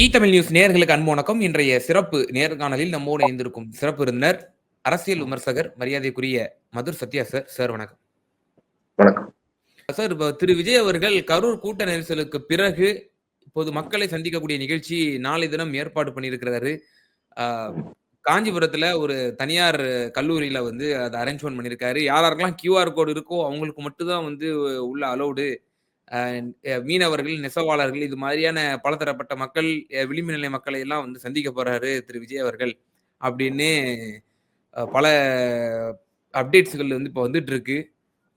இ Tamil news நேர்களுக்கு அன்பு வணக்கம். இன்றைய சிறப்பு நேர்காணலில் நம்மோடு இணைந்திருக்கும் சிறப்பு விருந்தினர் அரசியல் விமர்சகர் மரியாதைக்குரிய மதுர் சத்யா சார். சார் வணக்கம். வணக்கம். சார் இப்போ திரு விஜய் அவர்கள் கரூர் கூட்ட நெரிசலுக்கு பிறகு இப்போது மக்களை சந்திக்கக்கூடிய நிகழ்ச்சி நாளை தினம் ஏற்பாடு பண்ணியிருக்கிறாரு. காஞ்சிபுரத்துல ஒரு தனியார் கல்லூரியில வந்து அதை அரேஞ்ச்மெண்ட் பண்ணியிருக்காரு. யாராருக்கெல்லாம் கியூஆர் கோடு இருக்கோ அவங்களுக்கு மட்டும்தான் வந்து உள்ள அலௌடு மீனவர்கள் நெசவாளர்கள் இது மாதிரியான பலதரப்பட்ட மக்கள் விளிம்பு நிலை மக்களை எல்லாம் வந்து சந்திக்க போறாரு திரு. விஜய் அவர்கள் அப்படின்னு பல அப்டேட்ஸ்கள் வந்து இப்போ வந்துட்டு இருக்கு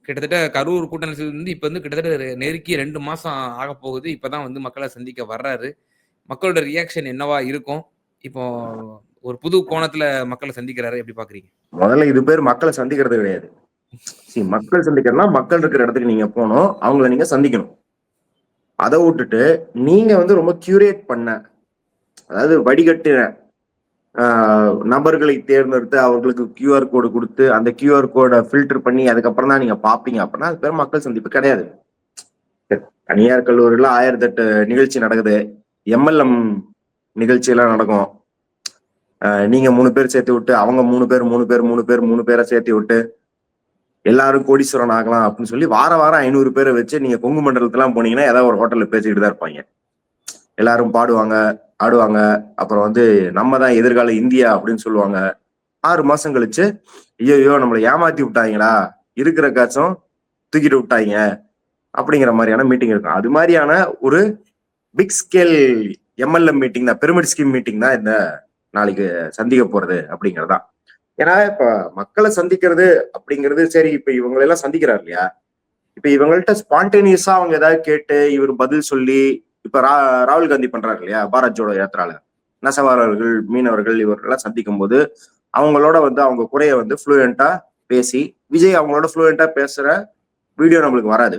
கிட்டத்தட்ட கரூர் கூட்டணி வந்து இப்போ வந்து கிட்டத்தட்ட நெருக்கி ரெண்டு மாசம் ஆக போகுது. இப்போதான் வந்து மக்களை சந்திக்க வர்றாரு. மக்களோட ரியாக்ஷன் என்னவா இருக்கும்? இப்போ ஒரு புது கோணத்துல மக்களை சந்திக்கிறாரு எப்படி பாக்குறீங்க? முதல்ல இது பேர் மக்களை சந்திக்கிறது கிடையாது. மக்கள் சந்திக்கிறதுனா மக்கள் இருக்கிற இடத்துக்கு நீங்க போகணும். அவங்கள நீங்க சந்திக்கணும். அதை விட்டுட்டு நீங்க வந்து ரொம்ப கியூரேட் பண்ண அதாவது வடிகட்டின நபர்களை தேர்ந்தெடுத்து அவர்களுக்கு கியூஆர் கோடு கொடுத்து அந்த கியூஆர் கோடை ஃபில்டர் பண்ணி அதுக்கப்புறம் தான் நீங்க பாப்பீங்க அப்படின்னா அது பேர் மக்கள் சந்திப்பு கிடையாது. தனியார் கல்லூரியில ஆயிரத்தி எட்டு நிகழ்ச்சி நடக்குது. எம்எல்எம் நிகழ்ச்சி எல்லாம் நடக்கும். நீங்க மூணு பேர் சேர்த்து விட்டு அவங்க மூணு பேர் மூணு பேர் மூணு பேர் மூணு பேரை சேர்த்து விட்டு எல்லாரும் கோடீஸ்வரன் ஆகலாம் அப்படின்னு சொல்லி வார வாரம் ஐநூறு பேரை வச்சு நீங்க கொங்கு மண்டலத்துலாம் போனீங்கன்னா ஏதாவது ஒரு ஹோட்டல்ல பேசிக்கிட்டு தான் இருப்பாங்க. எல்லாரும் பாடுவாங்க ஆடுவாங்க. அப்புறம் வந்து நம்ம தான் எதிர்கால இந்தியா அப்படின்னு சொல்லுவாங்க. ஆறு மாசம் கழிச்சு ஐயோ நம்மளை ஏமாத்தி விட்டாங்களா இருக்கிற காசும் தூக்கிட்டு விட்டாங்க. அப்படிங்கிற மாதிரியான மீட்டிங் இருக்கும். அது மாதிரியான ஒரு பிக் ஸ்கேல் எம்எல்எம் மீட்டிங் தான் பிரமிட் ஸ்கீம் மீட்டிங் தான் இந்த நாளைக்கு சந்திக்க போறது அப்படிங்கறதா ஏன்னா இப்ப மக்களை சந்திக்கிறது அப்படிங்கிறது சரி இப்ப இவங்களை எல்லாம் சந்திக்கிறார் இல்லையா? இப்ப இவங்கள்ட்ட ஸ்பான்டேனியஸா அவங்க ஏதாவது கேட்டு இவர் பதில் சொல்லி இப்ப ரா ராகுல் காந்தி பண்றாரு இல்லையா? பாரத் ஜோடோ யாத்திரால. நெசவாளர்கள் மீனவர்கள் இவர்களெல்லாம் சந்திக்கும் போது அவங்களோட வந்து அவங்க குறைய வந்து ஃப்ளூயண்டா பேசி விஜய் அவங்களோட ஃப்ளூயண்டா பேசுற வீடியோ நம்மளுக்கு வராது.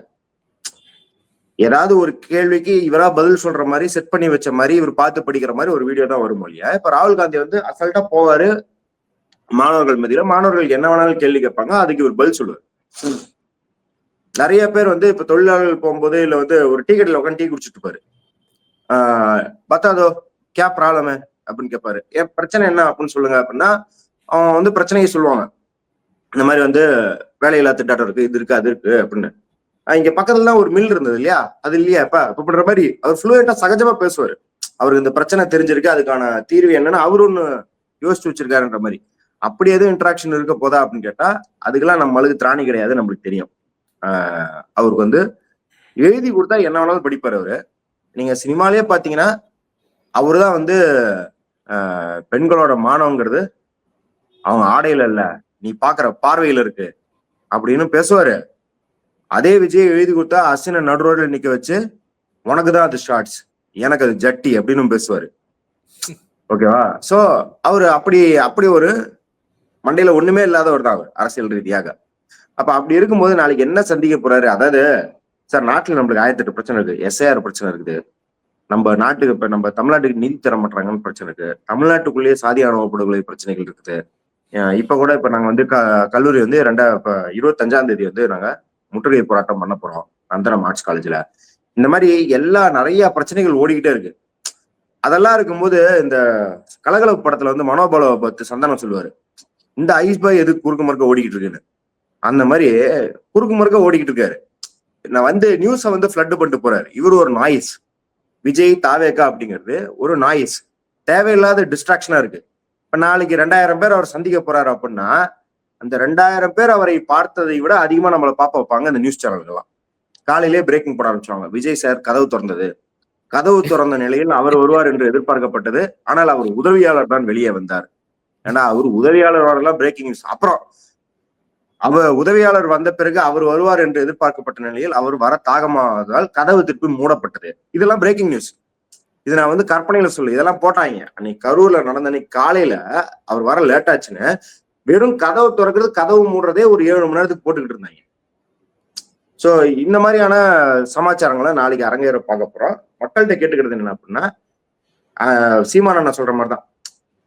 ஏதாவது ஒரு கேள்விக்கு இவரா பதில் சொல்ற மாதிரி செட் பண்ணி வச்ச மாதிரி இவர் பார்த்து படிக்கிற மாதிரி ஒரு வீடியோ தான் வரும் இல்லையா? இப்ப ராகுல் காந்தி வந்து அசல்ட்டா போவாரு மாணவர்கள் மத்தியில மாணவர்கள் என்ன வேணாலும் கேள்வி கேட்பாங்க அதுக்கு இவர் பதில் சொல்லுவார். நிறைய பேர் வந்து இப்ப தொழிலாளர்கள் போகும்போது இல்ல வந்து ஒரு டீ கடையில உட்காந்து டீ குடிச்சிட்டு இருப்பாரு. ஆஹ் பத்தாதோ கே ப்ராப்ளம் அப்படின்னு கேட்பாரு. என் பிரச்சனை என்ன அப்படின்னு சொல்லுங்க அப்படின்னா அவன் வந்து பிரச்சனையை சொல்லுவாங்க. இந்த மாதிரி வந்து வேலையில்லா திட்டாட்டம் இருக்கு இது இருக்கு அது இருக்கு அப்படின்னு. இங்க பக்கத்துல தான் ஒரு மில் இருந்தது இல்லையா? அது இல்லையா இப்ப? பண்ற மாதிரி அவர் ஃப்ளூயண்டா சகஜமா பேசுவாரு. அவருக்கு இந்த பிரச்சனை தெரிஞ்சிருக்கு அதுக்கான தீர்வு என்னன்னு அவரு ஒண்ணு யோசிச்சு வச்சிருக்காருன்ற மாதிரி. அப்படி எதுவும் இன்ட்ராக்ஷன் இருக்க போதா அப்படின்னு கேட்டா அதுக்கெல்லாம் நம்மளுக்கு திராணி கிடையாது நம்மளுக்கு தெரியும். அவருக்கு வந்து எழுதி கொடுத்தா என்ன வேணாலும் படிப்பார் அவரு. நீங்க சினிமாலேயே பாத்தீங்கன்னா அவரு தான் வந்து பெண்களோட மானவங்கிறது அவங்க ஆடையில இல்ல நீ பாக்குற பார்வையில இருக்கு அப்படின்னு பேசுவாரு. அதே விஜய் எழுதி கொடுத்தா அசின நடுரோட நிக்க வச்சு உனக்கு தான் அது ஷார்ட்ஸ் எனக்கு அது ஜட்டி அப்படின்னு பேசுவாரு. ஓகேவா? சோ அவரு அப்படி அப்படி ஒரு மண்டையில ஒண்ணுமே இல்லாதவர் தான் அவர் அரசியல் ரீதியாக. அப்ப அப்படி இருக்கும்போது நாளைக்கு என்ன சந்திக்க போறாரு? அதாவது சார் நாட்டுல நம்மளுக்கு ஆயிரத்தி எட்டு பிரச்சனை இருக்கு. எஸ்ஐஆர் பிரச்சனை இருக்குது. நம்ம நாட்டுக்கு இப்ப நம்ம தமிழ்நாட்டுக்கு நிதி தர மாட்டாங்கன்னு பிரச்சனை இருக்கு. தமிழ்நாட்டுக்குள்ளேயே சாதி ஆணவ படுகொலை பிரச்சனைகள் இருக்குது. இப்ப கூட இப்ப நாங்க வந்து க- கல்லூரி வந்து ரெண்டா இப்ப இருபத்தஞ்சாம் தேதி வந்து நாங்க முற்றுகை போராட்டம் பண்ண போறோம். நந்தனம் ஆர்ட்ஸ் காலேஜ்ல. இந்த மாதிரி எல்லா நிறைய பிரச்சனைகள் ஓடிக்கிட்டே இருக்கு. அதெல்லாம் இருக்கும்போது இந்த கலகலப்பு படத்துல வந்து மனோபாலவை பத்து சந்தானம் சொல்லுவாரு. இந்த ஐஸ் பாய் எதுக்கு குறுக்கு மறுக்க ஓடிக்கிட்டு இருக்குன்னு? அந்த மாதிரி குறுக்கு மறுக்க ஓடிக்கிட்டு இருக்காரு. நான் வந்து நியூஸை வந்து ஃப்ளட் பண்ணிட்டு போறாரு. இவர் ஒரு நாய்ஸ் விஜய் தாவேக்கா அப்படிங்கிறது ஒரு நாய்ஸ் தேவையில்லாத டிஸ்ட்ராக்ஷனா இருக்கு. இப்ப நாளைக்கு ரெண்டாயிரம் பேர் அவர் சந்திக்க போறாரு அப்படின்னா அந்த ரெண்டாயிரம் பேர் அவரை பார்த்ததை விட அதிகமா நம்மளை பார்ப்ப வைப்பாங்க அந்த நியூஸ் சேனல்கள்லாம். காலையிலே பிரேக்கிங் போட ஆரம்பிச்சாங்க விஜய் சார் கதவு திறந்தது. கதவு திறந்த நிலையில் அவர் வருவார் என்று எதிர்பார்க்கப்பட்டது. ஆனால் அவர் உதவியாளர் தான் வெளியே வந்தார். ஏன்னா அவர் உதவியாளர் பிரேக்கிங் நியூஸ் அப்புறம் அவர் உதவியாளர் வந்த பிறகு அவர் வருவார் என்று எதிர்பார்க்கப்பட்ட நிலையில் அவர் வர தாகமாவதால் கதவு திருப்பி மூடப்பட்டது. இதெல்லாம் பிரேக்கிங் நியூஸ் இது நான் வந்து கற்பனையில சொல்லு. இதெல்லாம் போட்டாங்க. அன்னைக்கு கரூர்ல நடந்த அன்னைக்கு காலையில அவர் வர லேட் ஆச்சுன்னு வெறும் கதவு திறக்கிறது கதவு மூடுறதே ஒரு ஏழு மணி நேரத்துக்கு போட்டுக்கிட்டு இருந்தாங்க. சோ இந்த மாதிரியான சமாச்சாரங்களை நாளைக்கு அரங்கேற பார்க்க போறோம். மக்கள்கிட்ட கேட்டுக்கிறது என்ன அப்படின்னா சீமான நான் அண்ணா சொல்ற மாதிரிதான்.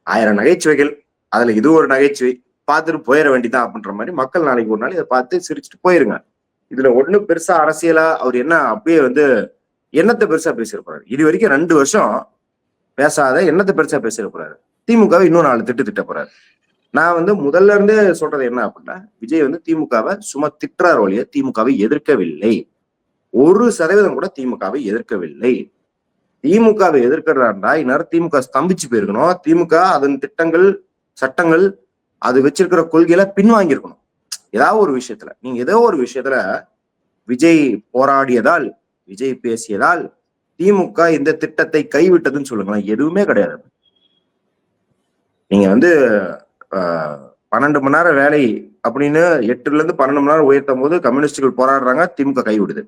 ஆயிரம் நகைச்சுவைகள். அதுல இது ஒரு நகைச்சுவை பார்த்துட்டு போயிட வேண்டிதான் அப்படின்ற மாதிரி மக்கள் நாளைக்கு ஒரு நாள் இதை பார்த்து சிரிச்சுட்டு போயிருங்க. இதுல ஒண்ணு பெருசா அரசியலா அவர் என்ன அப்படியே வந்து என்னத்தை பெருசா பேசியிருப்பாரு இது வரைக்கும் ரெண்டு வருஷம் பேசாத என்னத்தை பெருசா பேசியிருப்பாரு திமுகவை இன்னும் நாலு திட்டு திட்ட போறாரு. நான் வந்து முதல்ல இருந்தே சொல்றது என்ன அப்படின்னா விஜய் வந்து திமுகவை சும்மா திட்டுறார் ஒழிய திமுகவை எதிர்க்கவில்லை. ஒரு சதவீதம் கூட திமுகவை எதிர்க்கவில்லை. திமுகவை எதிர்க்கிறதா இருந்தா இந்நேரம் திமுக ஸ்தம்பிச்சு போயிருக்கணும். திமுக அதன் திட்டங்கள் சட்டங்கள் அது வச்சிருக்கிற கொள்கையில பின்வாங்கியிருக்கணும். ஏதாவது ஒரு விஷயத்துல நீங்க ஏதோ ஒரு விஷயத்துல விஜய் போராடியதால் விஜய் பேசியதால் திமுக இந்த திட்டத்தை கைவிட்டதுன்னு சொல்லுங்களேன் எதுவுமே கிடையாது. நீங்க வந்து பன்னெண்டு மணி நேரம் வேலை அப்படின்னு எட்டுல இருந்து பன்னெண்டு மணி நேரம் உயர்த்தும் போது கம்யூனிஸ்டுகள் போராடுறாங்க திமுக கைவிடுது.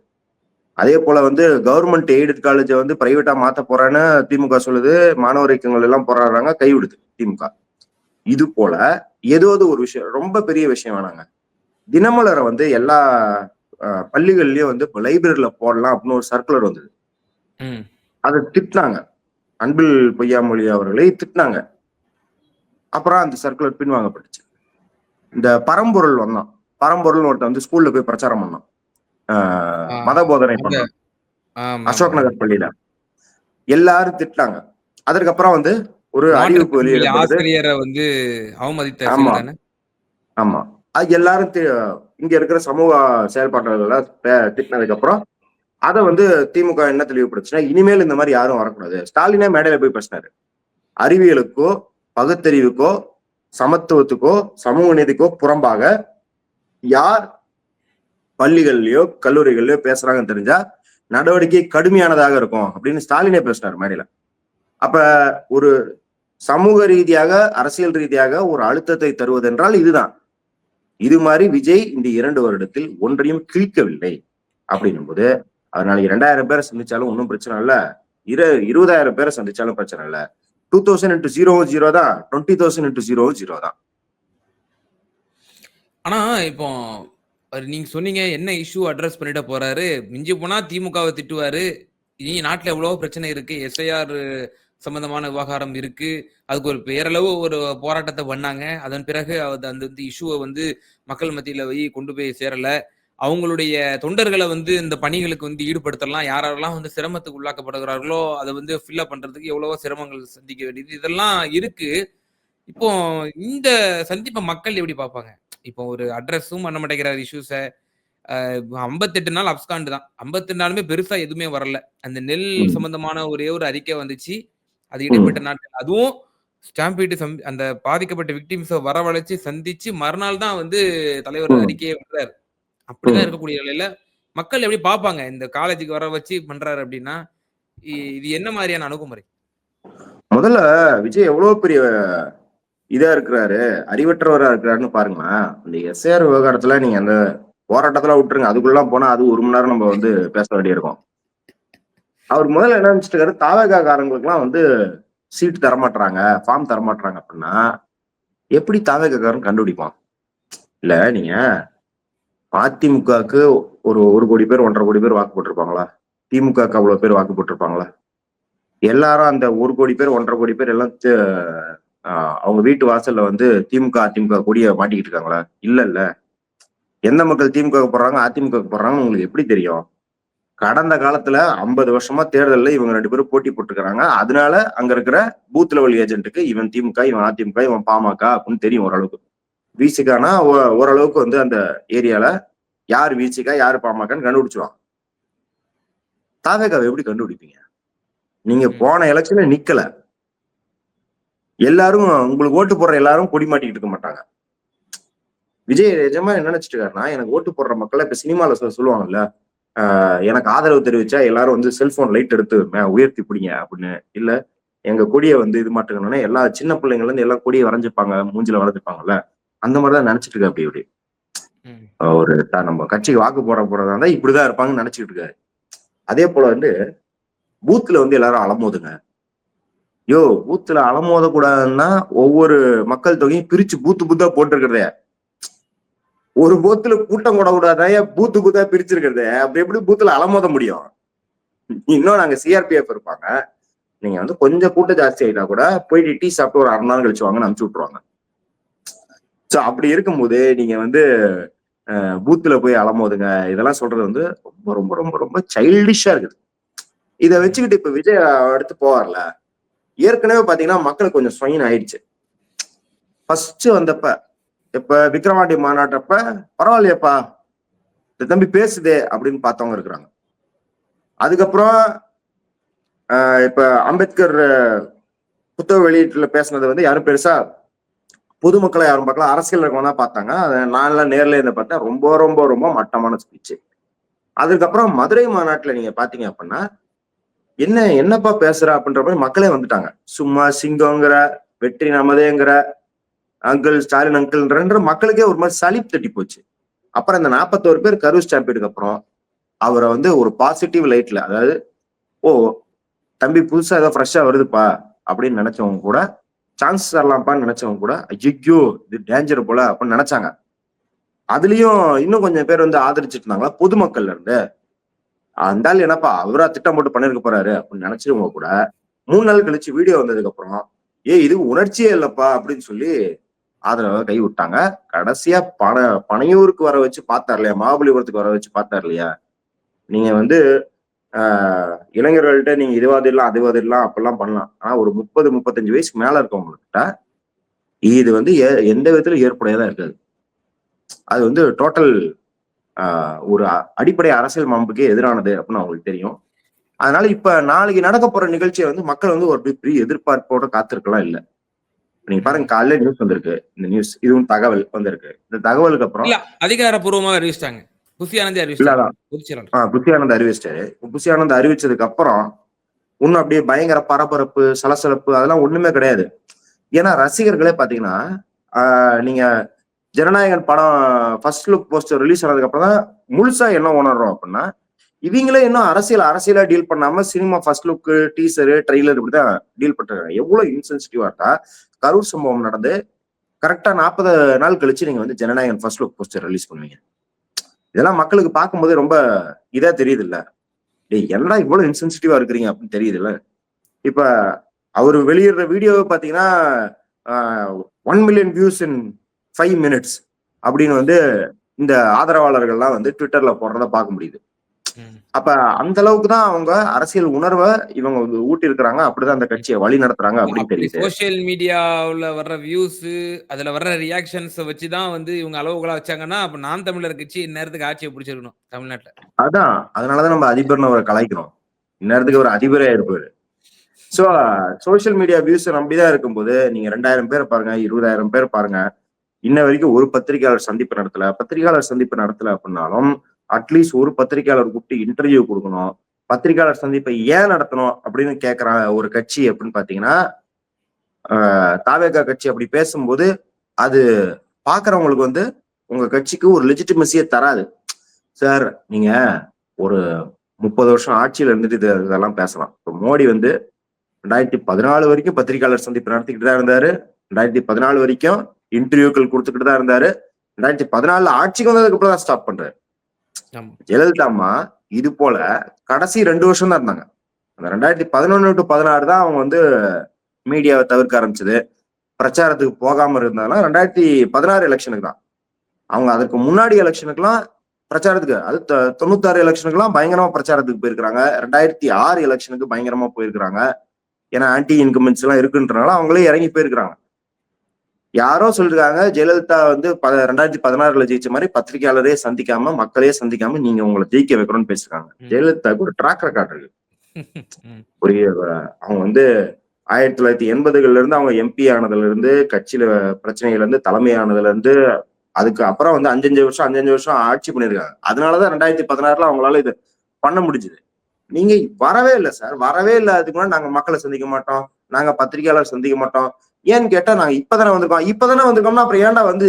அதே போல வந்து கவர்மெண்ட் எய்டட் காலேஜை வந்து பிரைவேட்டா மாத்த போறான்னு திமுக சொல்லுது மாணவர் இயக்கங்கள் எல்லாம் போராடுறாங்க கைவிடுது திமுக. இது போல ஏதாவது ஒரு விஷயம் ரொம்ப பெரிய விஷயம் வேணாங்க. தினமலரை வந்து எல்லா பள்ளிகள்லயும் வந்து லைப்ரரியில போடலாம் அப்படின்னு ஒரு சர்க்குலர் வந்தது. அதை திட்டினாங்க. அன்பில் பொய்யாமொழி அவர்களை திட்டினாங்க. அப்புறம் அந்த சர்க்குலர் பின்வாங்கப்பட்டுச்சு. இந்த பரம்பொருள் வந்தான். பரம்பொருள்னு ஒருத்தன் வந்து ஸ்கூல்ல போய் பிரச்சாரம் பண்ணான். மத போதனை பண்ணான். அசோக். நகர் பள்ளியில. எல்லாரும் திட்டினாங்க. அதற்கப்புறம் வந்து ஒரு அறிவிப்பு ஆசிரியரை வந்து அவமதித்த ஆமா. ஆமா. அது எல்லாரும் இங்க இருக்கிற சமூக செயல்பாட்டாளர்கள் திட்டினதுக்கு அப்புறம் அதை வந்து திமுக என்ன தெளிவுபடுச்சுன்னா இனிமேல் இந்த மாதிரி யாரும் வரக்கூடாது. ஸ்டாலினே மேடையில போய் பேசினாரு. அறிவியலுக்கோ பகுத்தறிவுக்கோ சமத்துவத்துக்கோ சமூக நீதிக்கோ புறம்பாக யார் பள்ளிகள்லயோ கல்லூரிகள்லயோ பேசுறாங்கன்னு தெரிஞ்சா நடவடிக்கை கடுமையானதாக இருக்கும் அப்படின்னு ஸ்டாலினே பேசினார் மேடையில. அப்ப ஒரு சமூக ரீதியாக அரசியல் ரீதியாக ஒரு அழுத்தத்தை தருவதென்றால் இதுதான். இது மாதிரி விஜய் இந்த இரண்டு வருடத்தில் ஒன்றையும் கிழிக்கவில்லை அப்படின்னும் போது அதனால இரண்டாயிரம் பேரை சந்திச்சாலும் ஒன்றும் பிரச்சனை இல்லை. இரு இருபதாயிரம் பேரை சந்திச்சாலும் பிரச்சனை இல்லை. Two thousand into zero zero தான் twenty thousand into zero zero தான். ஆனா இப்போ நீங்க சொன்னீங்க என்ன இஷ்யூ அட்ரஸ் பண்ணிட போறாரு? மிஞ்சி போனா திமுகவை திட்டுவாரு. இனி நாட்டுல எவ்வளவோ பிரச்சனை இருக்கு. எஸ்ஐஆர் சம்பந்தமான விவகாரம் இருக்கு. அதுக்கு ஒரு பேரளவு ஒரு போராட்டத்தை பண்ணாங்க. அதன் பிறகு அது அந்த இஷ்யூவை வந்து மக்கள் மத்தியில போய் கொண்டு போய் சேரல. அவங்களுடைய தொண்டர்களை வந்து இந்த பணிகளுக்கு வந்து ஈடுபடுத்தலாம். யாரெல்லாம் வந்து சிரமத்துக்கு உள்ளாக்கப்படுகிறார்களோ அதை வந்து ஃபில்லப் பண்றதுக்கு எவ்வளவோ சிரமங்கள் சந்திக்க வேண்டியது. இதெல்லாம் இருக்கு. இப்போ இந்த சந்திப்பை மக்கள் எப்படி பார்ப்பாங்க? இப்போ ஒரு அட்ரஸும் பண்ண மாட்டேங்கிறார் இஷ்யூஸை ஐம்பத்தெட்டு நாள் அப்ஸ்காண்டு தான். ஐம்பத்தெட்டு நாளுமே பெருசா எதுவுமே வரல. அந்த நெல். சம்பந்தமான ஒரே ஒரு அறிக்கை வந்துச்சு. அது இடைப்பட்ட நாட்கள். அதுவும் ஸ்டாம்பீடு அந்த பாதிக்கப்பட்ட விக்டிம்ஸை வரவழைச்சு சந்திச்சு மறுநாள் தான் வந்து தலைவர். அறிக்கையை விடுறாரு அப்படிதான். இருக்கக்கூடிய நிலையில மக்கள் எப்படி பார்ப்பாங்க? இந்த காலேஜுக்கு வர வச்சு பண்றாரு அப்படின்னா இது என்ன மாதிரியான அணுகுமுறை? முதல்ல விஜய் எவ்வளவு பெரிய இதா இருக்கிறாரு அறிவற்றவரா இருக்கிறாருன்னு பாருங்களேன். இந்த எஸ்ஏஆர் விவகாரத்துல நீங்க அந்த போராட்டத்துல விட்டுருங்க. அதுக்குள்ள போனா அது ஒரு மணி நேரம் நம்ம வந்து பேச வேண்டியிருக்கும். அவர் முதல்ல என்ன நினைச்சிட்டு இருக்காரு காரங்களுக்குலாம் வந்து சீட் தரமாட்டுறாங்க ஃபார்ம் தரமாட்டுறாங்க அப்படின்னா எப்படி தாவகாரன் கண்டுபிடிப்பான்? இல்ல நீங்க அதிமுகவுக்கு ஒரு ஒரு கோடி பேர் ஒன்றரை கோடி பேர் வாக்கு போட்டிருப்பாங்களா? திமுகவுக்கு அவ்வளவு பேர் வாக்கு போட்டிருப்பாங்களா? எல்லாரும் அந்த ஒரு கோடி பேர் ஒன்றரை கோடி பேர் எல்லாம் அவங்க வீட்டு வாசல்ல வந்து திமுக அதிமுக கொடிய மாட்டிக்கிட்டு இருக்காங்களா? இல்ல இல்ல. எந்த மக்கள் திமுக போடுறாங்க அதிமுக போடுறாங்கன்னு உங்களுக்கு எப்படி தெரியும்? கடந்த காலத்துல ஐம்பது வருஷமா தேர்தல்ல இவங்க ரெண்டு பேரும் போட்டி போட்டுருக்காங்க அதனால அங்க இருக்கிற பூத் லெவல் ஏஜென்ட்டுக்கு இவன் திமுக இவன் அதிமுக இவன் பாமக அப்படின்னு தெரியும் ஓரளவுக்கு. விசிகானா ஓரளவுக்கு வந்து அந்த ஏரியால யார் விசிகா யார் பாமகன்னு கண்டுபிடிச்சிருவாங்க தாவேகாவை எப்படி கண்டுபிடிப்பீங்க? நீங்க போன எலெக்ஷன்ல நிக்கல. எல்லாரும் உங்களுக்கு ஓட்டு போடுற எல்லாரும் கொடி மாட்டிக்கிட்டு இருக்க மாட்டாங்க. விஜய் நிஜமா என்ன நினைச்சிட்டு இருக்காருன்னா எனக்கு ஓட்டு போடுற மக்களை இப்ப சினிமால சொல்லுவாங்கல்ல எனக்கு ஆதரவு தெரிவிச்சா எல்லாரும் வந்து செல்போன் லைட் எடுத்து மே- உயர்த்தி பிடிங்க அப்படின்னு. இல்ல எங்க கொடியை வந்து இது மாட்டுக்கணும்னா எல்லா சின்ன பிள்ளைங்கள்ல இருந்து எல்லாம் கொடியை வரைஞ்சிப்பாங்க மூஞ்சில வரைஞ்சிப்பாங்கல்ல அந்த மாதிரிதான் நினைச்சிட்டு இருக்கா அப்படி இப்படி. ஒரு நம்ம கட்சிக்கு வாக்கு போட போறதா இருந்தா இப்படிதான் இருப்பாங்கன்னு நினைச்சிட்டு இருக்காரு. அதே போல வந்து பூத்துல வந்து எல்லாரும் அலமோதுங்க யோ பூத்துல அலமோத கூடாதுன்னா ஒவ்வொரு மக்கள் தொகையும் பிரிச்சு பூத்து பூத்தா போட்டிருக்கிறதே. ஒரு பூத்துல கூட்டம் கூட கூடாதாய பூத்து பூத்தா பிரிச்சிருக்கிறது? அப்படி எப்படி பூத்துல அலமோத முடியும்? இன்னும் நாங்க சிஆர்பிஎஃப் இருப்பாங்க. நீங்க வந்து கொஞ்சம் கூட்டம் ஜாஸ்தி ஆயிட்டா கூட போயிட்டு டீ சாப்பிட்டு ஒரு அரை நாள் கழிச்சு வாங்கன்னு அனுப்பிச்சு விட்டுருவாங்க. சோ அப்படி இருக்கும்போது நீங்க வந்து பூத்துல போய் அலமோதுங்க. இதெல்லாம் சொல்றது வந்து ரொம்ப ரொம்ப ரொம்ப ரொம்ப சைல்டிஷா இருக்குது. இதை வச்சுக்கிட்டு இப்ப விஜய் அடுத்து போவார்ல. ஏற்கனவே பாத்தீங்கன்னா மக்களுக்கு கொஞ்சம் ஸ்வயின் ஆயிடுச்சு. ஃபர்ஸ்ட் வந்தப்ப இப்ப விக்ரவாண்டி மாநாட்டப்ப பரவாயில்லையப்பா. இந்த தம்பி பேசுதே அப்படின்னு பார்த்தவங்க இருக்கிறாங்க. அதுக்கப்புறம் இப்ப அம்பேத்கர் புத்தக வெளியீட்டுல பேசுனது வந்து யாரும் பெருசா பொதுமக்களை யாரும் பார்க்கல. அரசியல் இருக்கவங்க தான் பார்த்தாங்க. அதை நான்லாம் நேரில் இருந்து பார்த்தேன். ரொம்ப ரொம்ப ரொம்ப மட்டமான ஸ்பீச்சு அதுக்கப்புறம் மதுரை மாநாட்டில் நீங்க பாத்தீங்க அப்படின்னா என்ன என்னப்பா பேசுற அப்படின்ற மாதிரி மக்களே வந்துட்டாங்க. சும்மா சிங்கங்கிற வெற்றி நமதேங்கிற அங்கிள் ஸ்டாலின் அங்கிள்ன்ற மக்களுக்கே ஒரு மாதிரி சலிப்பு தட்டி போச்சு. அப்புறம் இந்த நாற்பத்தோரு பேர் கரூர் சாம்பியனுக்கு அப்புறம் அவரை வந்து ஒரு பாசிட்டிவ் லைட்ல அதாவது ஓ தம்பி புதுசா ஏதோ ஃப்ரெஷ்ஷா வருதுப்பா அப்படின்னு நினைச்சவங்க கூட சான்ஸ் தரலாம்ப்பான்னு நினைச்சவங்க கூட ஐயோ இது டேஞ்சர் போல அப்படின்னு நினைச்சாங்க. அதுலயும் இன்னும் கொஞ்சம் பேர் வந்து ஆதரிச்சிட்டு இருந்தாங்களா பொதுமக்கள்ல இருந்து. அந்த ஆள் என்னப்பா அவரா திட்டம் போட்டு பண்ணிருக்க போறாரு அப்படின்னு நினைச்சிருவங்க கூட மூணு நாள் கழிச்சு வீடியோ வந்ததுக்கு அப்புறம் ஏ இது உணர்ச்சியே இல்லப்பா அப்படின்னு சொல்லி ஆதரவை கை விட்டாங்க கடைசியா பன பனையூருக்கு வர வச்சு பார்த்தார் இல்லையா? மகாபலிபுரத்துக்கு வர வச்சு பார்த்தார் இல்லையா? நீங்க வந்து ஆஹ் இளைஞர்கள்ட்ட நீங்க இதுவாது இல்லாம் அதுவாது இல்லாம் அப்பெல்லாம் பண்ணலாம். ஆனா ஒரு முப்பது முப்பத்தஞ்சு வயசுக்கு மேல இருக்கவங்கள்ட்ட இது வந்து எ- எந்த விதத்துல ஏற்புடையதா இருக்காது. அது வந்து டோட்டல் ஒரு அடிப்படை அரசியல் மாண்புக்கே எதிரானது அப்படின்னு அவங்களுக்கு தெரியும். அதனால இப்ப நாளைக்கு நடக்க போற நிகழ்ச்சியை வந்து மக்கள் வந்து ஒரு பெரிய எதிர்பார்ப்போட காத்திருக்கலாம் இல்லை. நீங்க பாருங்க காலையில நியூஸ் வந்திருக்கு. இந்த நியூஸ் இதுவும் தகவல் வந்திருக்கு. இந்த தகவலுக்கு அப்புறம் அதிகாரப்பூர்வமா அறிவிச்சிட்டாங்க. புசி ஆனந்தே இல்ல அறிவிச்சிட்டாங்க ஆனந்த் அறிவிச்சிட்டாரு. அறிவிச்சதுக்கு அப்புறம் இன்னும் அப்படியே பயங்கர பரபரப்பு சலசலப்பு அதெல்லாம் ஒண்ணுமே கிடையாது. ஏன்னா ரசிகர்களே பாத்தீங்கன்னா நீங்க ஜனநாயகன் படம் ஃபர்ஸ்ட் லுக் போஸ்டர் ரிலீஸ் ஆனதுக்கு அப்புறம் தான் முழுசா என்ன உணர்றோம் அப்படின்னா இவங்களே இன்னும் அரசியல் அரசியலா டீல் பண்ணாம cinema first look teaser trailer இப்படிதான் டீல் பண்றாங்க. எவ்வளவு இன்சென்சிட்டிவா இருக்கா? கரூர் சம்பவம் நடந்து கரெக்டா நாற்பது நாள் கழிச்சு நீங்க வந்து Jananayagan first look poster release பண்ணுவீங்க. இதெல்லாம் மக்களுக்கு பார்க்கும்போது ரொம்ப இதா தெரியுது இல்ல டேய் என்னடா இவ்வளவு இன்சென்சிட்டிவா இருக்கிறீங்க அப்படின்னு தெரியுது இல்ல இப்ப அவர் வெளியிடுற வீடியோவை பாத்தீங்கன்னா one million views in five minutes அப்படின்னு வந்து இந்த ஆதரவாளர்கள்லாம் வந்து ட்விட்டர்ல போடுறத பார்க்க முடியுது. அப்ப அந்த அளவுக்கு தான் அவங்க அரசியல் உணர்வை இவங்க ஊட்டி இருக்கிறாங்க அப்படிதான் அந்த கட்சியை வழி நடத்துறாங்க அப்படின்னு அப்படி தெரியுது. சோசியல் மீடியாவுல வர்ற வியூஸ் அதுல வர்ற ரியாக்ஷன்ஸ் வச்சுதான் வந்து இவங்க அளவுகளா வச்சாங்கன்னா அப்ப நான் தமிழர் கட்சி இந்நேரத்துக்கு ஆட்சியை பிடிச்சிருக்கணும் தமிழ்நாட்டுல. அதான். அதனாலதான் நம்ம அதிபர்னு அவரை கலாய்க்கிறோம். இந்நேரத்துக்கு ஒரு அதிபரே இருப்பாரு. சோ சோசியல் மீடியா வியூஸ் நம்பிதான் இருக்கும்போது நீங்க ரெண்டாயிரம் பேர் பாருங்க இருபதாயிரம் பேர் பாருங்க. இன்ன வரைக்கும் ஒரு பத்திரிகையாளர் சந்திப்பு நடத்தல. பத்திரிகையாளர் சந்திப்பு நடத்தல அப்படின்னாலும் அட்லீஸ்ட் ஒரு பத்திரிகையாளர் கூப்பிட்டு இன்டர்வியூ கொடுக்கணும். பத்திரிகையாளர் சந்திப்பை ஏன் நடத்தணும் அப்படின்னு கேட்கிற ஒரு கட்சி அப்படின்னு பாத்தீங்கன்னா தாவேகா கட்சி அப்படி பேசும்போது அது பாக்குறவங்களுக்கு வந்து உங்க கட்சிக்கு ஒரு லெஜிட்டிமசியே தராது. சார் நீங்க ஒரு முப்பது வருஷம் ஆட்சியில் இருந்துட்டு இது இதெல்லாம் பேசலாம். இப்போ மோடி வந்து ரெண்டாயிரத்தி பதினாலு வரைக்கும் பத்திரிகையாளர் சந்திப்பு நடத்திக்கிட்டு தான் இருந்தாரு. ரெண்டாயிரத்தி பதினாலு வரைக்கும் இன்டர்வியூக்கள் கொடுத்துக்கிட்டு தான் இருந்தாரு. ரெண்டாயிரத்தி பதினாலுல ஆட்சிக்கு வந்ததுக்கு அப்புறம் தான் ஸ்டாப் பண்றாரு. ஜெயலலிதா அம்மா இது போல கடைசி ரெண்டு வருஷம் தான் இருந்தாங்க. அந்த ரெண்டாயிரத்தி பதினொன்னு டு பதினாறு தான் அவங்க வந்து மீடியாவை தவிர்க்க ஆரம்பிச்சது. பிரச்சாரத்துக்கு போகாம இருந்தாலும் ரெண்டாயிரத்தி பதினாறு எலெக்ஷனுக்கு தான். அவங்க அதுக்கு முன்னாடி எலெக்ஷனுக்குலாம் பிரச்சாரத்துக்கு அது தொண்ணூத்தாறு எலெக்ஷனுக்குலாம் பயங்கரமா பிரச்சாரத்துக்கு போயிருக்காங்க ரெண்டாயிரத்தி ஆறு எலெக்ஷனுக்கு பயங்கரமா போயிருக்கிறாங்க. ஏன்னா ஆன்டி இன்கமெண்ட்ஸ் எல்லாம் இருக்குன்றனால அவங்களே இறங்கி போயிருக்காங்க யாரோ சொல்லிருக்காங்க ஜெயலலிதா வந்து ப ரெண்டாயிரத்தி பதினாறுல ஜெயிச்ச மாதிரி பத்திரிகையாளரே சந்திக்காம மக்களே சந்திக்காம நீங்க உங்களை ஜெயிக்க வைக்கணும்னு பேசுறாங்க. ஜெயலலிதாவுக்கு ஒரு ட்ராக் ரெக்கார்ட் இருக்கு. அஹ், அவங்க வந்து ஆயிரத்தி தொள்ளாயிரத்தி எண்பதுகள்ல இருந்து அவங்க எம்பி ஆனதுல இருந்து கட்சியில பிரச்சனைகள்ல இருந்து தலைமை ஆனதுல இருந்து அதுக்கு அப்புறம் வந்து அஞ்சஞ்சு வருஷம் அஞ்சஞ்சு வருஷம் ஆட்சி பண்ணிருக்காங்க. அதனாலதான் ரெண்டாயிரத்தி பதினாறுல அவங்களால இது பண்ண முடிஞ்சுது. நீங்க வரவே இல்லை சார். வரவே இல்லை. அதுக்கு முன்னாடி நாங்க மக்களை சந்திக்க மாட்டோம். நாங்க பத்திரிகையாளர் சந்திக்க மாட்டோம். ஏன்னு கேட்டா நாங்க இப்பதானே வந்திருக்கோம். இப்பதானே வந்திருக்கோம்னா அப்புறம் ஏன்டா வந்து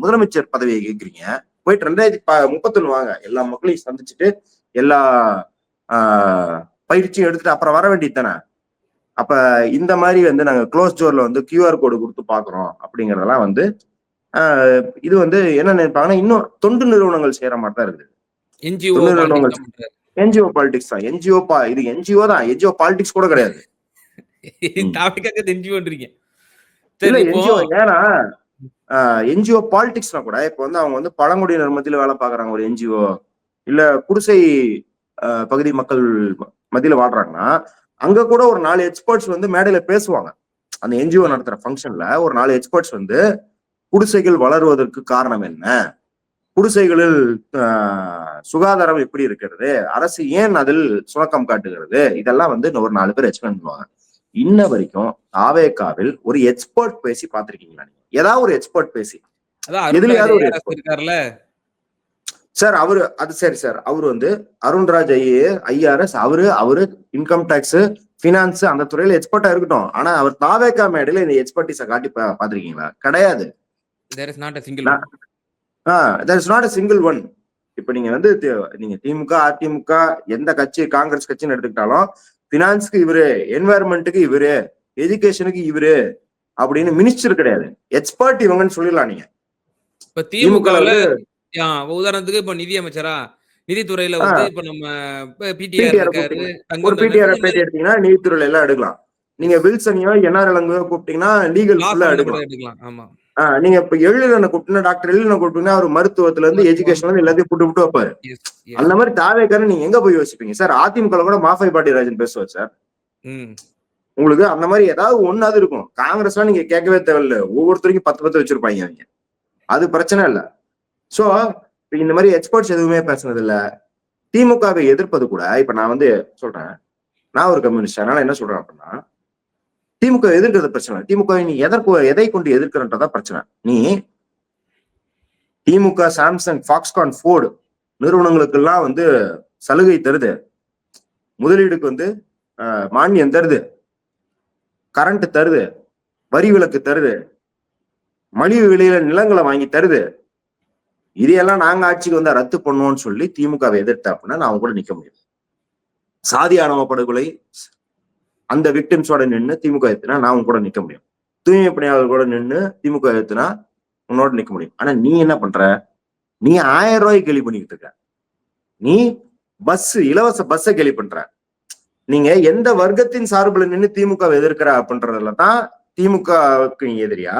முதலமைச்சர் பதவியை கேக்குறீங்க? போயிட்டு ரெண்டாயிரத்தி ப முப்பத்தொன்னு வாங்க. எல்லா மக்களையும் சந்திச்சுட்டு எல்லா பயிற்சியும் எடுத்துட்டு அப்புறம் வர வேண்டியது தானே? அப்ப இந்த மாதிரி வந்து நாங்க க்ளோஸ் டோர்ல வந்து கியூஆர் கோடு கொடுத்து பாக்குறோம் அப்படிங்கறதெல்லாம் வந்து இது வந்து என்ன நினைப்பாங்கன்னா இன்னும் தொண்டு நிறுவனங்கள் செய்யற மாதிரி தான் இருக்குது. தான் பண்றாரு. என்ஜிஓ பாலிடிக்ஸ் தான். என்ஜிஓ பா இது என்ஜிஓ தான். என்ஜிஓ பாலிடிக்ஸ் கூட கிடையாது. ம். ஏன்னா என்ஜிஓ பாலிடிக்ஸ்னா கூட இப்ப வந்து அவங்க வந்து பழங்குடியினர் மத்தியில வேலை பாக்குறாங்க ஒரு என்ஜிஓ. இல்ல குடிசை பகுதி மக்கள் மத்தியில வாழ்றாங்கன்னா அங்க கூட ஒரு நாலு எக்ஸ்பர்ட்ஸ் வந்து மேடையில பேசுவாங்க. அந்த என்ஜிஓ நடத்துற ஃபங்க்ஷன்ல ஒரு நாலு எக்ஸ்பர்ட்ஸ் வந்து குடிசைகள் வளருவதற்கு காரணம் என்ன? குடிசைகளில் சுகாதாரம் எப்படி இருக்கிறது? அரசு ஏன் அதில் சுணக்கம் காட்டுகிறது? இதெல்லாம் வந்து ஒரு நாலு பேர் எக்ஸ்பிளைன் பண்ணுவாங்க. இன்ன வரைக்கும் தாவேக்காவில் ஒரு எக்ஸ்பர்ட் பேசி பார்த்திருக்கீங்களா நீங்க? ஏதாவது ஒரு எக்ஸ்பர்ட் பேசி. எதுலயாவது ஒரு இருக்காருல்ல சார் அவரு அது சரி சார். அவரு வந்து அருண்ராஜ் ஐஏ ஐஆர்எஸ் அவரு அவரு இன்கம் டேக்ஸ் பினான்ஸ் அந்த துறையில எக்ஸ்பர்ட்டா இருக்கட்டும். ஆனா அவர் தாவேக்கா மேடையில இந்த எக்ஸ்பர்டிஸ காட்டி பாத்திருக்கீங்களா கிடையாது. சிங்கிள் ஒன் இப்ப நீங்க வந்து நீங்க திமுக அதிமுக எந்த கட்சி காங்கிரஸ் கட்சின்னு எடுத்துக்கிட்டாலும் பினான்ஸ்க்கு இவரு என்வாயர்மெண்ட்டுக்கு இவரு எஜுகேஷனுக்கு இவரு அப்படின்னு மினிஸ்டர் கிடையாது. எக்ஸ்பர்ட் இவங்கன்னு சொல்லிடலாம் நீங்க. இப்ப திமுக உதாரணத்துக்கு இப்ப நிதி அமைச்சரா? நிதித்துறையில வந்து இப்ப நம்ம பிடிஆர் ஒரு பிடிஆர் பேட்டி எடுத்தீங்கன்னா நீதித்துறையில எல்லாம் எடுக்கலாம். நீங்க வில்சனையோ என்ஆர் இளங்கோ கூப்பிட்டீங்கன்னா லீகல் எடுக்கலாம். எடுக்கலாம் ஆமா. நீங்க இப்ப எழிலனை கூப்பிட்டீங்கன்னா டாக்டர் எழிலனை கூப்பிட்டீங்கன்னா அவர் மருத்துவத்துல இருந்து எஜுகேஷன்ல இருந்து எல்லாத்தையும் புட்டு புட்டு வைப்பாரு. அந்த மாதிரி தாவேக்காரன் நீங்க எங்க போய் யோசிப்பீங்க? சார் அதிமுக கூட மாஃபை பாண்டியராஜன் பேசுவார் சார். உங்களுக்கு அந்த மாதிரி ஏதாவது ஒன்னாவது இருக்கும். காங்கிரஸ்லாம் நீங்க கேட்கவே தேவையில்ல. ஒவ்வொருத்தருக்கும் பத்து பத்து வச்சிருப்பாங்க அவங்க. அது பிரச்சனை இல்ல. சோ இந்த மாதிரி எக்ஸ்பர்ட்ஸ் எதுவுமே பேசுனது இல்ல திமுகவை எதிர்ப்பது கூட இப்ப நான் வந்து சொல்றேன். நான் ஒரு கம்யூனிஸ்ட் அதனால என்ன சொல்றேன் அப்படின்னா திமுக எதிர்க்கிறது பிரச்சனை. திமுக நீ எதற்கு எதை கொண்டு எதிர்க்கிறன்றதா பிரச்சனை. நீ திமுக சாம்சங் ஃபாக்ஸ்கான் ஃபோர்டு நிறுவனங்களுக்கெல்லாம் வந்து சலுகை தருது. முதலீடுக்கு வந்து மானியம் தருது. கரண்ட் தருது. வரி விலக்கு தருது. மலிவு விலையில நிலங்களை வாங்கி தருது. இதையெல்லாம் நாங்க ஆட்சிக்கு வந்து ரத்து பண்ணுவோம்னு சொல்லி திமுகவை எதிர்த்தா அப்படின்னா நான் அவங்க கூட நிக்க முடியும் சாதி ஆணவ படுகொலை அந்த விக்டிம்ஸோட நின்று திமுக எதிர்த்துனா நான் கூட நிக்க முடியும். தூய்மை பணியாளர் கூட நின்று திமுக எத்துனா உன்னோட நிக்க முடியும். ஆனா நீ என்ன பண்ற? நீ ஆயிரம் ரூபாய் கேலி பண்ணிக்கிட்டு இருக்க. நீ பஸ் இலவச பஸ்ஸை கேலி பண்ற. நீங்க எந்த வர்க்கத்தின் சார்பில் நின்று திமுக எதிர்க்கிற அப்படின்றதுல தான் திமுகவுக்கு எதிரியா?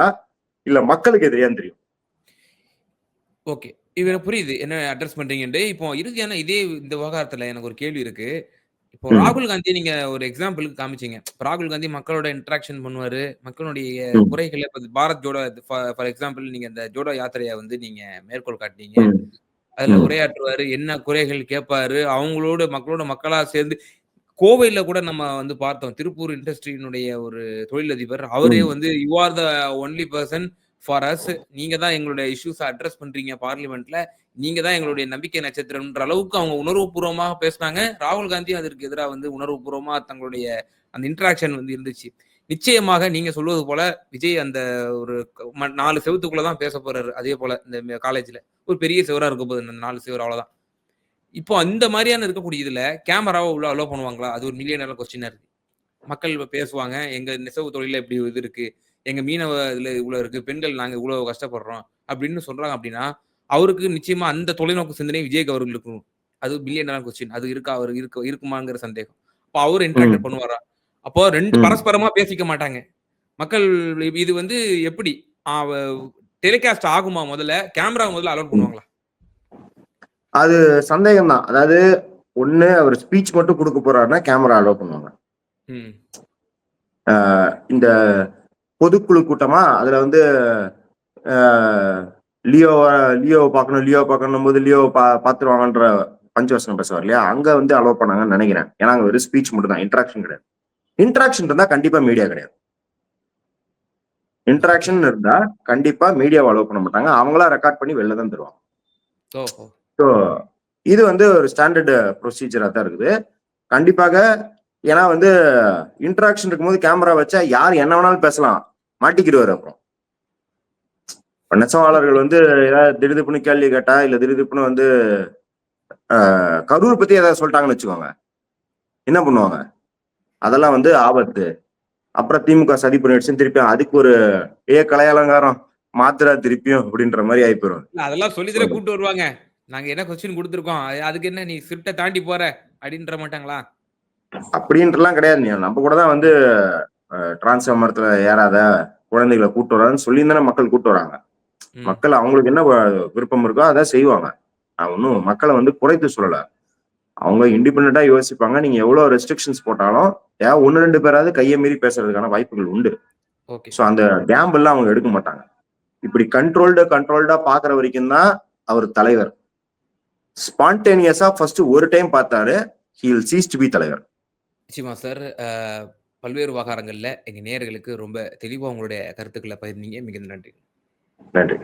இல்ல மக்களுக்கு எதிரியான்னு தெரியும். ஓகே இது எனக்கு புரியுது. என்ன அட்ரஸ் பண்றீங்கன்ட்டு. இப்போ இறுதியான இதே இந்த விவகாரத்துல எனக்கு ஒரு கேள்வி இருக்கு. இப்போ. ராகுல் காந்தி நீங்க ஒரு எக்ஸாம்பிளுக்கு காமிச்சீங்க ராகுல் காந்தி மக்களோட இன்டராக்ஷன் பண்ணுவாரு மக்களுடைய. குறைகளை பாரத் ஜோடோ ஃபார் எக்ஸாம்பிள் நீங்க இந்த ஜோடோ யாத்திரையை வந்து நீங்க மேற்கோள் காட்டினீங்க. அதுல. உரையாற்றுவாரு என்ன குறைகள் கேட்பாரு அவங்களோட மக்களோட மக்களா சேர்ந்து கோவையில கூட நம்ம வந்து பார்த்தோம் திருப்பூர் இண்டஸ்ட்ரியினுடைய ஒரு தொழிலதிபர் அவரே. வந்து you are the only person for us நீங்க தான் எங்களுடைய இஷ்யூஸ் அட்ரஸ் பண்றீங்க பார்லிமெண்ட்ல நீங்க தான் எங்களுடைய நம்பிக்கை நட்சத்திரம்ன்ற அளவுக்கு அவங்க உணர்வுபூர்வமாக பேசினாங்க. ராகுல் காந்தி அதற்கு எதிராக வந்து உணர்வுபூர்வமா தங்களுடைய அந்த இன்ட்ராக்ஷன் வந்து இருந்துச்சு. நிச்சயமாக நீங்க சொல்வது போல விஜய் அந்த ஒரு க- ம- நாலு செவத்துக்குள்ளதான் பேச போறாரு. அதே போல இந்த காலேஜ்ல ஒரு பெரிய செவரா இருக்க போகுது இந்த நாலு செவர் அவ்வளவுதான். இப்போ அந்த மாதிரியான இருக்கக்கூடிய இதுல கேமராவை உள்ள அலோவ் பண்ணுவாங்களா? அது ஒரு மில்லியன் கொஸ்டினா இருக்கு. மக்கள் இப்ப பேசுவாங்க. எங்க நெசவு தொழில இப்படி இது இருக்கு. எங்க மீனவ இதுல இவ்வளவு இருக்கு பெண்கள் நாங்க இவ்வளவு கஷ்டப்படுறோம் அப்படின்னு சொல்றாங்க அப்படின்னா அவருக்கு நிச்சயமா அந்த தொலைநோக்கு சிந்தனை விஜய்க்கு அவர்களுக்கு இருக்கும் அது பில்லியன் கொஸ்டின் அது இருக்கா? அவர் இருக்க இருக்குமாங்கிற சந்தேகம். அப்போ அவர் இன்டராக்ட். பண்ணுவாரா? அப்போ ரெண்டு. பரஸ்பரமா பேசிக்க மாட்டாங்க. மக்கள் இது வந்து எப்படி? டெலிகாஸ்ட் ஆகுமா முதல்ல? கேமரா முதல்ல அலோட் பண்ணுவாங்களா? அது சந்தேகம் தான் அதாவது ஒண்ணு அவர் ஸ்பீச் மட்டும் கொடுக்க போறாருன்னா கேமரா அலோவ் பண்ணுவாங்க. இந்த பொதுக்குழு கூட்டமா அதுல வந்து லியோ லியோ பார்க்கணும் லியோ பார்க்கணும் போது லியோ பா பாத்துருவாங்கன்ற பஞ்சவசனம் பேசுவார் இல்லையா? அங்க வந்து அலோவ் பண்ணாங்கன்னு நினைக்கிறேன். ஏன்னா அங்க வெறும் ஸ்பீச் மட்டும் தான் இன்ட்ராக்ஷன் கிடையாது. இன்ட்ராக்ஷன் இருந்தா கண்டிப்பா மீடியா கிடையாது. இன்ட்ராக்ஷன் இருந்தா கண்டிப்பா மீடியாவை அலோவ் பண்ண மாட்டாங்க. அவங்களா ரெக்கார்ட் பண்ணி வெளில தான் தருவாங்க. ஸோ இது வந்து ஒரு ஸ்டாண்டர்டு ப்ரொசீஜரா தான் இருக்குது. கண்டிப்பாக ஏன்னா வந்து இன்ட்ராக்ஷன் இருக்கும்போது கேமரா வச்சா யார் என்ன வேணாலும் பேசலாம். மாட்டிக்கிடுவாரு அப்புறம். நெசவாளர்கள் வந்து ஏதாவது திடுதிப்புன்னு கேள்வி கேட்டா இல்ல திடுதிப்புன்னு வந்து கரூர் பத்தி ஏதாவது சொல்லிட்டாங்கன்னு வச்சுக்கோங்க. என்ன பண்ணுவாங்க? அதெல்லாம் வந்து ஆபத்து. அப்புறம் திமுக சதி பண்ணிடுச்சுன்னு திருப்பியும் அதுக்கு ஒரு ஏ கலை அலங்காரம் மாத்திரா திருப்பியும் அப்படின்ற மாதிரி ஆகி போயிடும் அதெல்லாம் சொல்லி தர கூட்டு வருவாங்க. நாங்க என்ன கொஸ்டின் கொடுத்துருக்கோம்? அது- அதுக்கு என்ன நீ ஸ்கிரிப்ட தாண்டி போற? அப்படின்ற மாட்டாங்களா? அப்படின்றலாம் கிடையாது நீ. நம்ம கூட தான் வந்து டிரான்ஸ்ஃபார்மரத்துல ஏறாத குழந்தைகளை கூட்டு வரான்னு சொல்லி தானே மக்கள் கூட்டு வராங்க. மக்கள் அவங்களுக்கு என்ன விருப்பம் இருக்கோ அதான் செய்வாங்க. நான் ஒன்றும் மக்களை வந்து குறைத்து சொல்லல. அவங்க இண்டிபெண்டா யோசிப்பாங்க. நீங்க எவ்வளவு ரெஸ்ட்ரிக்ஷன்ஸ் போட்டாலும் ஏன் ஒன்னு ரெண்டு பேராவது கையை மீறி பேசுறதுக்கான வாய்ப்புகள் உண்டு. ஸோ அந்த கேம்பிள்லாம் அவங்க எடுக்க மாட்டாங்க. இப்படி கண்ட்ரோல்டு கண்ட்ரோல்டா பாக்குற வரைக்கும் தான் அவர் தலைவர். ஸ்பான்டேனியஸா ஃபர்ஸ்ட் ஒரு டைம் பார்த்தாரு ஹீல் சீஸ் டு பி தலைவர். நிச்சயமா சார். பல்வேறு விவகாரங்கள்ல எங்க நேயர்களுக்கு ரொம்ப தெளிவா உங்களுடைய கருத்துக்களை பகிர்ந்தீங்க. மிக நன்றி. நன்றி.